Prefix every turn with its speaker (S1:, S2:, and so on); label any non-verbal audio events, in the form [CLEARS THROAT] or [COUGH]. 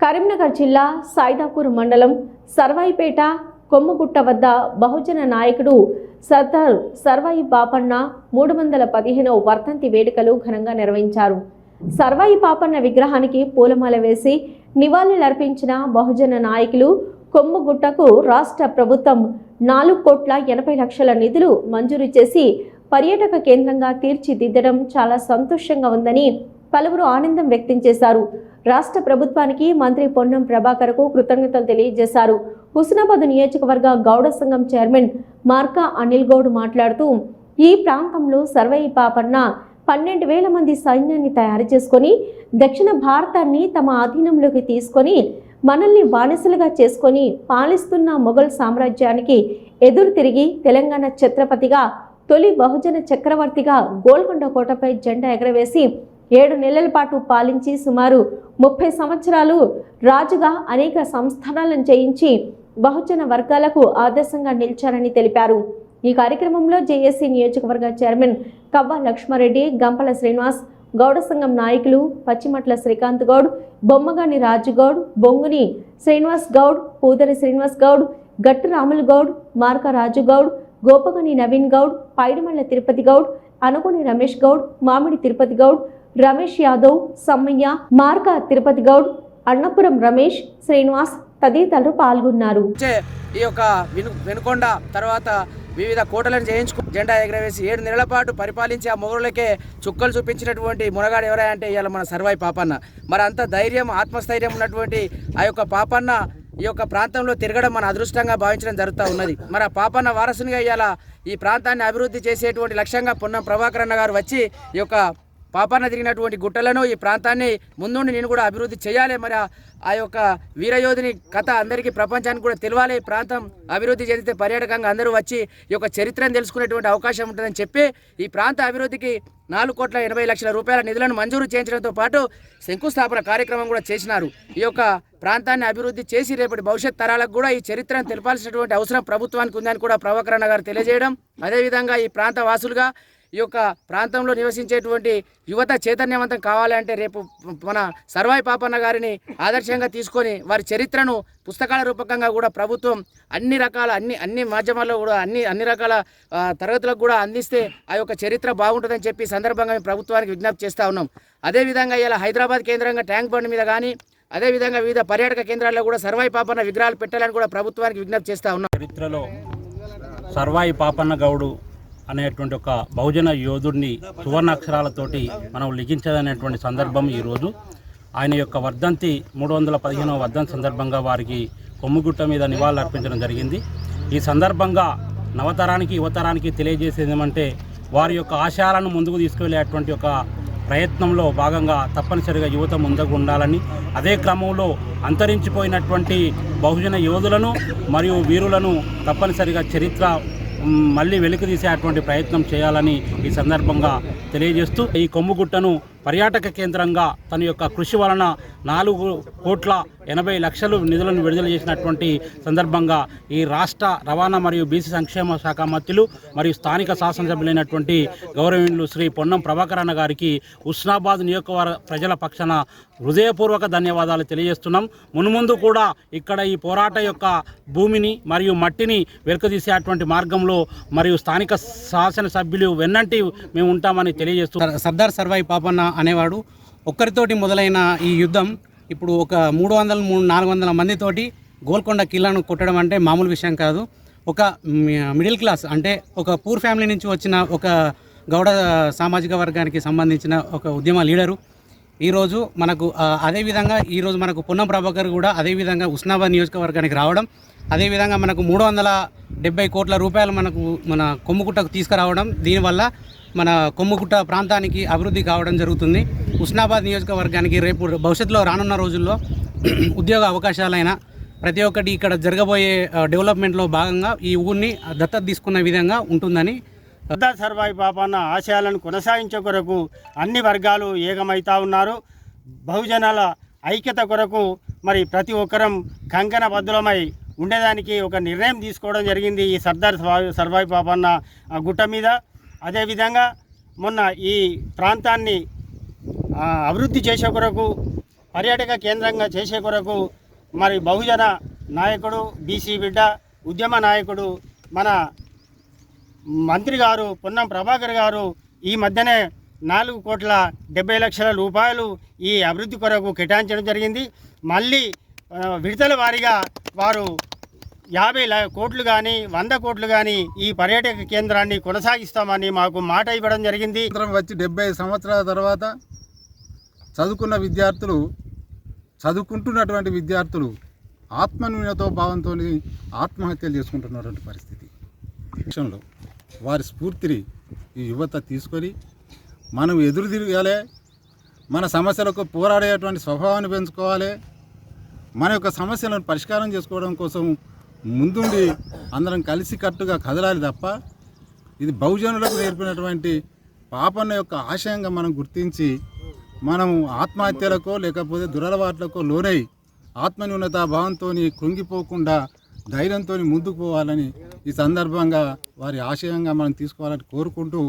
S1: కరీంనగర్ జిల్లా సాయిదాపూర్ మండలం సర్వాయిపేట కొమ్ముగుట్ట వద్ద బహుజన నాయకుడు సర్దార్ సర్వాయి బాపన్న మూడు వందల పదిహేనవ వర్ధంతి వేడుకలు ఘనంగా నిర్వహించారు. సర్వాయి పాపన్న విగ్రహానికి పూలమాల వేసి నివాళులర్పించిన బహుజన నాయకులు కొమ్ముగుట్టకు రాష్ట్ర ప్రభుత్వం నాలుగు కోట్ల ఎనభై లక్షల నిధులు మంజూరు చేసి పర్యాటక కేంద్రంగా తీర్చిదిద్దడం చాలా సంతోషంగా ఉందని పలువురు ఆనందం వ్యక్తం చేశారు. రాష్ట్ర ప్రభుత్వానికి మంత్రి పొన్నం ప్రభాకర్కు కృతజ్ఞతలు తెలియజేశారు. హుస్నాబాద్ నియోజకవర్గ గౌడ సంఘం చైర్మన్ మార్కా అనిల్ గౌడ్ మాట్లాడుతూ ఈ ప్రాంతంలో సర్వే పాపన్న పన్నెండు వేల మంది సైన్యాన్ని తయారు చేసుకొని దక్షిణ భారతాన్ని తమ ఆధీనంలోకి తీసుకొని మనల్ని బానిసలుగా చేసుకొని పాలిస్తున్న మొఘల్ సామ్రాజ్యానికి ఎదురు తిరిగి తెలంగాణ ఛత్రపతిగా తొలి బహుజన చక్రవర్తిగా గోల్కొండ కోటపై జెండా ఎగరవేసి ఏడు నెలల పాటు పాలించి సుమారు ముప్పై సంవత్సరాలు రాజుగా అనేక సంస్థానాలను చేయించి బహుజన వర్గాలకు ఆదర్శంగా నిలిచారని తెలిపారు. ఈ కార్యక్రమంలో జేఏసీ నియోజకవర్గ చైర్మన్ కవ్వ లక్ష్మారెడ్డి గంపల శ్రీనివాస్ గౌడ సంఘం నాయకులు పచ్చిమట్ల శ్రీకాంత్ గౌడ్ బొమ్మగాని రాజుగౌడ్ బొంగుని శ్రీనివాస్ గౌడ్ పూదరి శ్రీనివాస్ గౌడ్ గట్టు రాములు గౌడ్ మార్క రాజుగౌడ్ గోపగని నవీన్ గౌడ్ పైడిమల్ల తిరుపతి గౌడ్ అనుకుని రమేష్ గౌడ్ మామిడి తిరుపతి గౌడ్ రమేష్ యాదవ్ సమ్మయ్య మార్క తిరుపతి గౌడ్ అన్నపురం రమేష్ శ్రీనివాస్ తదితరులు పాల్గొన్నారు.
S2: ఈ యొక్క విను వెనుకొండ తర్వాత వివిధ కోటలను చేయించుకు జెండా ఎగరవేసి ఏడు నెలల పాటు పరిపాలించి ఆ మొగరులకే చుక్కలు చూపించినటువంటి మునగాడు ఎవరంటే అంటే ఇవాళ మన సర్వాయి పాపన్న. మరి అంత ధైర్యం ఆత్మస్థైర్యం ఉన్నటువంటి ఆ యొక్క పాపన్న ఈ యొక్క ప్రాంతంలో తిరగడం మన అదృష్టంగా భావించడం జరుగుతూ ఉన్నది. మరి ఆ పాపన్న వారసునిగా ఇవాళ ఈ ప్రాంతాన్ని అభివృద్ధి చేసేటువంటి లక్ష్యంగా పొన్నం ప్రభాకర్ అన్న గారు వచ్చి ఈ యొక్క పాపాన తిరిగినటువంటి గుట్టలను ఈ ప్రాంతాన్ని ముందుండి నేను కూడా అభివృద్ధి చేయాలి. మరి ఆ- యొక్క వీరయోధుని కథ అందరికీ ప్రపంచానికి కూడా తెలియాలి ఈ ప్రాంతం అభివృద్ధి చెందితే పర్యాటకంగా అందరూ వచ్చి ఈ యొక్క చరిత్రను తెలుసుకునేటువంటి అవకాశం ఉంటుందని చెప్పి ఈ ప్రాంత అభివృద్ధికి నాలుగు కోట్ల ఎనభై లక్షల రూపాయల నిధులను మంజూరు చేయించడంతో పాటు శంకుస్థాపన కార్యక్రమం కూడా చేసినారు. ఈ యొక్క ప్రాంతాన్ని అభివృద్ధి చేసి రేపటి భవిష్యత్ తరాలకు కూడా ఈ చరిత్రను తెలపాల్సినటువంటి అవసరం ప్రభుత్వానికి ఉందని కూడా ప్రభాకరణ గారు తెలియజేయడం. అదేవిధంగా ఈ ప్రాంత వాసులుగా ఈ యొక్క ప్రాంతంలో నివసించేటువంటి యువత చైతన్యవంతం కావాలంటే రేపు మన సర్వాయి పాపన్న గారిని ఆదర్శంగా తీసుకొని వారి చరిత్రను పుస్తకాల రూపకంగా కూడా ప్రభుత్వం అన్ని రకాల అన్ని అన్ని మాధ్యమాల్లో కూడా అన్ని అన్ని రకాల తరగతులకు కూడా అందిస్తే ఆ యొక్క చరిత్ర బాగుంటుందని చెప్పి సందర్భంగా మేము ప్రభుత్వానికి విజ్ఞప్తి చేస్తూ ఉన్నాం. అదేవిధంగా ఇలా హైదరాబాద్ కేంద్రంగా ట్యాంక్ బండ్ మీద కానీ అదేవిధంగా వివిధ పర్యాటక కేంద్రాల్లో కూడా సర్వాయి పాపన్న విగ్రహాలు పెట్టాలని కూడా ప్రభుత్వానికి విజ్ఞప్తి చేస్తూ ఉన్నాం.
S3: చరిత్రలో సర్వాయి పాపన్న గౌడు అనేటువంటి ఒక బహుజన యోధుడిని సువర్ణాక్షరాలతోటి మనం లిఖించదనేటువంటి సందర్భం ఈరోజు. ఆయన యొక్క వర్ధంతి మూడు వందల పదిహేనవ వర్ధంతి సందర్భంగా వారికి కొమ్ముగుట్ట మీద నివాళులు అర్పించడం జరిగింది. ఈ సందర్భంగా నవతరానికి యువతరానికి తెలియజేసేది ఏమంటే వారి యొక్క ఆశయాలను ముందుకు తీసుకువెళ్ళేటువంటి ఒక ప్రయత్నంలో భాగంగా తప్పనిసరిగా యువత ముందుకు ఉండాలని అదే క్రమంలో అంతరించిపోయినటువంటి బహుజన యోధులను మరియు వీరులను తప్పనిసరిగా చరిత్ర మళ్ళీ వెలికి తీసేటువంటి ప్రయత్నం చేయాలని ఈ సందర్భంగా తెలియజేస్తూ ఈ కొమ్ముగుట్టను పర్యాటక కేంద్రంగా తన యొక్క కృషి వలన నాలుగు కోట్ల ఎనభై లక్షలు నిధులను విడుదల చేసినటువంటి సందర్భంగా ఈ రాష్ట్ర రవాణా మరియు బీసీ సంక్షేమ శాఖ మంత్రులు మరియు స్థానిక శాసనసభ్యులైనటువంటి గౌరవీయులు శ్రీ పొన్నం ప్రభాకర్ అన్న గారికి ఉస్నాబాద్ నియోజకవర్గ ప్రజల పక్షాన హృదయపూర్వక ధన్యవాదాలు తెలియజేస్తున్నాం. మున్ముందు కూడా ఇక్కడ ఈ పోరాట యొక్క భూమిని మరియు మట్టిని వెనుకదీసేటువంటి మార్గంలో మరియు స్థానిక శాసనసభ్యులు వెన్నంటి మేము ఉంటామని తెలియజేస్తున్నాం
S4: సర్దార్ సర్వాయి పాపన్న అనేవాడు. ఒక్కరితోటి మొదలైన ఈ యుద్ధం ఇప్పుడు ఒక మూడు వందల మూడు నాలుగు వందల మందితోటి గోల్కొండ కిల్లాను కొట్టడం అంటే మామూలు విషయం కాదు. ఒక మిడిల్ క్లాస్ అంటే ఒక పూర్ ఫ్యామిలీ నుంచి వచ్చిన ఒక గౌడ సామాజిక వర్గానికి సంబంధించిన ఒక ఉద్యమ లీడరు. ఈరోజు మనకు అదేవిధంగా ఈరోజు మనకు పొన్నం ప్రభాకర్ కూడా అదేవిధంగా ఉస్నాబాద్ నియోజకవర్గానికి రావడం అదేవిధంగా మనకు మూడు వందల డెబ్బై కోట్ల రూపాయలు మనకు మన కొమ్ముకుట్టకు తీసుకురావడం దీనివల్ల మన కొమ్ముకుట్ట ప్రాంతానికి అభివృద్ధి కావడం జరుగుతుంది. ఉస్నాబాద్ నియోజకవర్గానికి రేపు భవిష్యత్తులో రానున్న రోజుల్లో [CLEARS THROAT] ఉద్యోగ అవకాశాలైన ప్రతి ఒక్కటి ఇక్కడ జరగబోయే డెవలప్మెంట్లో భాగంగా ఈ ఊరిని దత్తత తీసుకున్న విధంగా ఉంటుందని
S5: సర్దార్ సర్వాయి పాపన్న ఆశయాలను కొనసాగించే కొరకు అన్ని వర్గాలు ఏకమవుతా ఉన్నారు. బహుజనాల ఐక్యత కొరకు మరి ప్రతి ఒక్కరం కంకణ బద్దులమై ఉండేదానికి ఒక నిర్ణయం తీసుకోవడం జరిగింది ఈ సర్దార్ సర్వాయి పాపన్న గుట్ట మీద. అదేవిధంగా మొన్న ఈ ప్రాంతాన్ని అభివృద్ధి చేసే కొరకు పర్యాటక కేంద్రంగా చేసే కొరకు మరి బహుజన నాయకుడు బీసీ బిడ్డ ఉద్యమ నాయకుడు మన మంత్రి గారు పొన్నం ప్రభాకర్ గారు ఈ మధ్యనే నాలుగు కోట్ల డెబ్బై లక్షల రూపాయలు ఈ అభివృద్ధి కొరకు కేటాయించడం జరిగింది. మళ్ళీ విడతల వారీగా వారు యాభై కోట్లు కానీ వంద కోట్లు కానీ ఈ పర్యాటక కేంద్రాన్ని కొనసాగిస్తామని మాకు మాట ఇవ్వడం జరిగింది.
S6: వచ్చి డెబ్బై సంవత్సరాల తర్వాత చదువుకున్న విద్యార్థులు చదువుకుంటున్నటువంటి విద్యార్థులు ఆత్మన్యూనతో భావంతో ఆత్మహత్యలు చేసుకుంటున్నటువంటి పరిస్థితి. విషయంలో వారి స్ఫూర్తిని ఈ యువత తీసుకొని మనం ఎదురు తిరగాలి మన సమస్యలకు పోరాడేటువంటి స్వభావాన్ని పెంచుకోవాలి మన యొక్క సమస్యలను పరిష్కారం చేసుకోవడం కోసం ముందుండి అందరం కలిసి కట్టుగా కదలాలి తప్ప ఇది బహుజనులకు నేర్పినటువంటి పాపన్న యొక్క ఆశయంగా మనం గుర్తించి మనం ఆత్మహత్యలకో లేకపోతే దురలవాట్లకో లోనై ఆత్మన్యూనత భావంతో కృంగిపోకుండా ధైర్యంతో ముందుకు పోవాలని ఈ సందర్భంగా వారి ఆశయంగా మనం తీసుకోవాలని కోరుకుంటూ